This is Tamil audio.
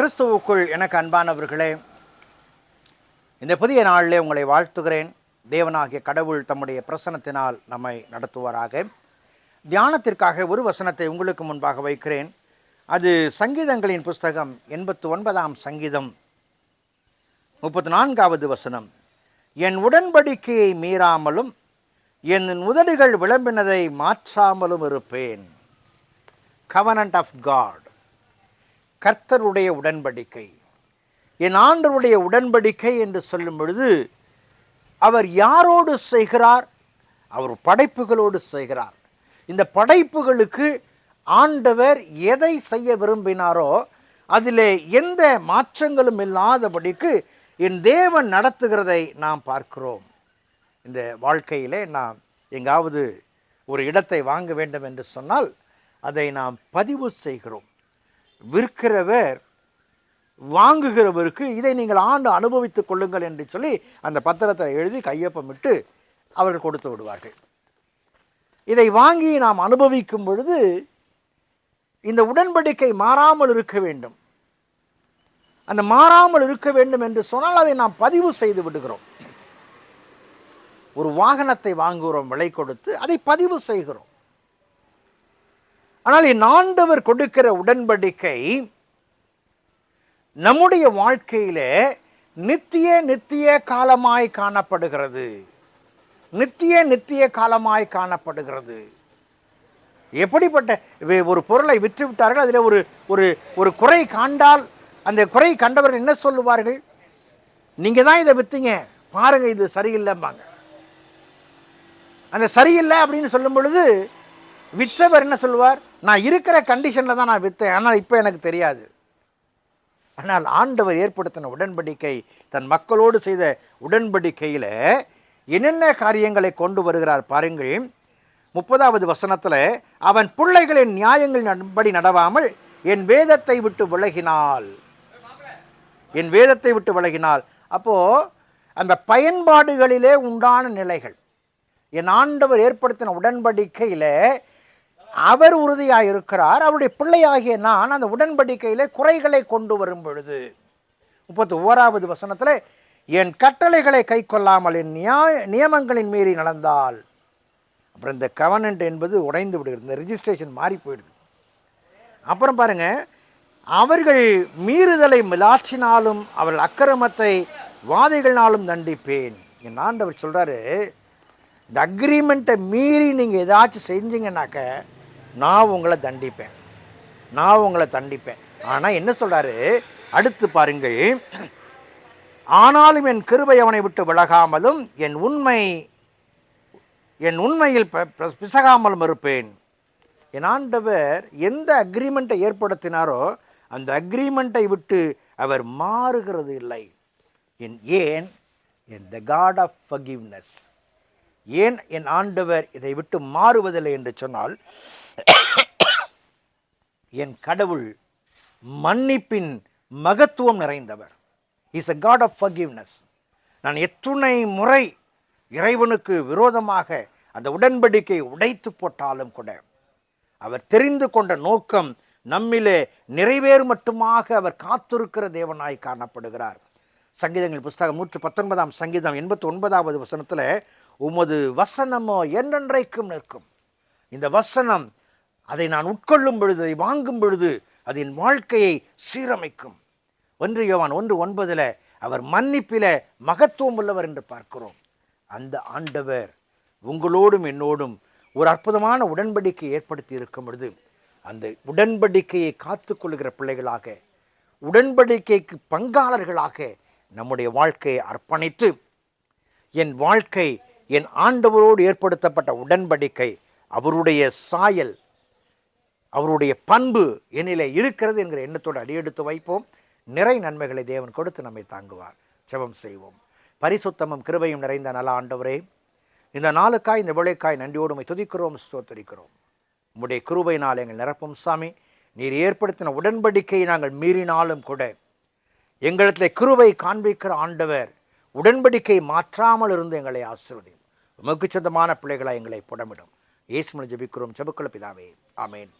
கிறிஸ்துவுக்குள் எனக்கு அன்பானவர்களே இந்த புதிய நாளிலே உங்களை வாழ்த்துகிறேன். தேவனாகிய கடவுள் தம்முடைய பிரசனத்தினால் நம்மை நடத்துவாராக. தியானத்திற்காக ஒரு வசனத்தை உங்களுக்கு முன்பாக வைக்கிறேன். அது சங்கீதங்களின் புஸ்தகம் எண்பத்து ஒன்பதாம் சங்கீதம் முப்பத்தி நான்காவது வசனம். என் உடன்படிக்கையை மீறாமலும் என் உதடுகள் விளம்பினதை மாற்றாமலும் இருப்பேன். கவனண்ட் ஆஃப் காட் கர்த்தருடைய உடன்படிக்கை. என் ஆண்டருடைய உடன்படிக்கை என்று சொல்லும் பொழுது அவர் யாரோடு செய்கிறார்? அவர் படைப்புகளோடு செய்கிறார். இந்த படைப்புகளுக்கு ஆண்டவர் எதை செய்ய விரும்பினாரோ அதிலே எந்த மாற்றங்களும் இல்லாதபடிக்கு என் தேவன் நடத்துகிறதை நாம் பார்க்கிறோம். இந்த வாழ்க்கையிலே நாம் எங்காவது ஒரு இடத்தை வாங்க வேண்டும் என்று சொன்னால் அதை நாம் பதிவு செய்கிறோம். விற்கிறவர் வாங்குகிறவருக்கு இதை நீங்கள் ஆண்டு அனுபவித்துக் கொள்ளுங்கள் என்று சொல்லி அந்த பத்திரத்தை எழுதி கையொப்பமிட்டு அவர்கள் கொடுத்து விடுவார்கள். இதை வாங்கி நாம் அனுபவிக்கும் பொழுது இந்த உடன்படிக்கை மாறாமல் இருக்க வேண்டும். அந்த மாறாமல் இருக்க வேண்டும் என்று சொன்னால் அதை நாம் பதிவு செய்து விடுகிறோம். ஒரு வாகனத்தை வாங்குகிறோம் விலை கொடுத்து அதை பதிவு செய்கிறோம். ஆனால் என் ஆண்டவர் கொடுக்கிற உடன்படிக்கை நம்முடைய வாழ்க்கையிலே நித்திய நித்திய காலமாய் காணப்படுகிறது. நித்திய நித்திய காலமாய் காணப்படுகிறது. எப்படிப்பட்ட ஒரு பொருளை விற்று விட்டார்கள் அதில் ஒரு ஒரு ஒரு குறை காண்டால் அந்த குறை கண்டவர்கள் என்ன சொல்லுவார்கள்? நீங்கள் தான் இதை விற்றீங்க பாருங்கள் இது சரியில்லைம்பாங்க. அந்த சரியில்லை அப்படின்னு சொல்லும் பொழுது விற்றவர் என்ன சொல்லுவார்? நான் இருக்கிற கண்டிஷனில் தான் நான் விற்றேன் ஆனால் இப்போ எனக்கு தெரியாது. ஆனால் ஆண்டவர் ஏற்படுத்தின உடன்படிக்கை தன் மக்களோடு செய்த உடன்படிக்கையில் என்னென்ன காரியங்களை கொண்டு வருகிறார் பாருங்கள். முப்பதாவது வசனத்தில் அவன் பிள்ளைகளின் நியாயங்களின்படி நடவாமல் என் வேதத்தை விட்டு விலகினாள். என் வேதத்தை விட்டு விலகினாள். அப்போது அந்த பயன்பாடுகளிலே உண்டான நிலைகள் என் ஆண்டவர் ஏற்படுத்தின உடன்படிக்கையில் அவர் உறுதியாக இருக்கிறார் அவருடைய பிள்ளையாகிய நான் அந்த உடன்படிக்கையிலே குறைகளை கொண்டு வரும் பொழுது முப்பத்தி ஓராவது வசனத்தில் என் கட்டளைகளை கை கொள்ளாமல் என் நியாய நியமங்களின் மீறி நடந்தால். அப்புறம் இந்த கவனன்ட் என்பது உடைந்து விடுகிறது. இந்த ரிஜிஸ்ட்ரேஷன் மாறி போயிடுது. அப்புறம் பாருங்க அவர்கள் மீறுதலை மிலாற்றினாலும் அவர்கள் அக்கிரமத்தை வாதைகள்னாலும் தண்டிப்பேன். என் ஆண்டவர் சொல்கிறாரு இந்த அக்ரிமெண்ட்டை மீறி நீங்கள் ஏதாச்சும் செஞ்சீங்கன்னாக்க நான் உங்களை தண்டிப்பேன். நான் உங்களை தண்டிப்பேன். ஆனால் என்ன சொல்கிறாரு அடுத்து பாருங்கள். ஆனாலும் என் கிருபை அவனை விட்டு விலகாமலும் என் உண்மை என் உண்மையில் ப- பிசகாமலும் இருப்பேன். என் ஆண்டவர் எந்த அக்ரிமெண்ட்டை ஏற்படுத்தினாரோ அந்த அக்ரிமெண்ட்டை விட்டு அவர் மாறுகிறது இல்லை. என் ஏன்? என் த காட் ஆஃப் ஃபகிவ்னஸ் ஏன் என் ஆண்டவர் இதை விட்டு மாறுவதில்லை என்று சொன்னால் என் கடவுள் மன்னிப்பின் மகத்துவம் நிறைந்தவர். Is a God of forgiveness நான் எத்துணை முறை இறைவனுக்கு விரோதமாக அந்த உடன்படிக்கை உடைத்து போட்டாலும் கூட அவர் தெரிந்து கொண்ட நோக்கம் நம்மிலே நிறைவேறு மட்டுமாக அவர் காத்திருக்கிற தேவனாய் காணப்படுகிறார். சங்கீதங்கள் புஸ்தகம் நூற்று பத்தொன்பதாம் சங்கீதம் எண்பத்தி ஒன்பதாவது வசனத்தில் உமது வசனமோ என்றென்றைக்கும் நிற்கும். இந்த வசனம் அதை நான் உட்கொள்ளும் பொழுது அதை வாங்கும் பொழுது அது என் வாழ்க்கையை சீரமைக்கும். ஒன்று யோவான் ஒன்று ஒன்பதில் அவர் மன்னிப்பில மகத்துவம் உள்ளவர் என்று பார்க்கிறோம். அந்த ஆண்டவர் உங்களோடும் என்னோடும் ஒரு அற்புதமான உடன்படிக்கை ஏற்படுத்தி இருக்கும் பொழுது அந்த உடன்படிக்கையை காத்துக்கொள்கிற பிள்ளைகளாக உடன்படிக்கைக்கு பங்காளர்களாக நம்முடைய வாழ்க்கையை அர்ப்பணித்து என் வாழ்க்கை என் ஆண்டவரோடு ஏற்படுத்தப்பட்ட உடன்படிக்கை அவருடைய சாயல் அவருடைய பண்பு என்னிலே இருக்கிறது என்கிற எண்ணத்தோடு அடியெடுத்து வைப்போம். நிறை நன்மைகளை தேவன் கொடுத்து நம்மை தாங்குவார். ஜெபம் செய்வோம். பரிசுத்தமும் கிருபையும் நிறைந்த நல ஆண்டவரே இந்த நாளுக்காய் இந்த விளைக்காய் நன்றியோடுமை துதிக்கிறோம் ஸ்தோத்தரிக்கிறோம். உம்முடைய கிருபையினால் எங்கள் நிரப்பும் சாமி. நீர் ஏற்படுத்தின உடன்படிக்கையை நாங்கள் மீறினாலும் கூட எங்களிடத்தில் கிருபை காண்பிக்கிற ஆண்டவர் உடன்படிக்கை மாற்றாமல் இருந்து எங்களை ஆசிர்வதி உமக்கு சொந்தமான பிள்ளைகளாய் எங்களை புடமிடும். இயேசுமலை ஜபிக்கிறோம். ஜபுக்கள பிதாவே. ஆமேன்.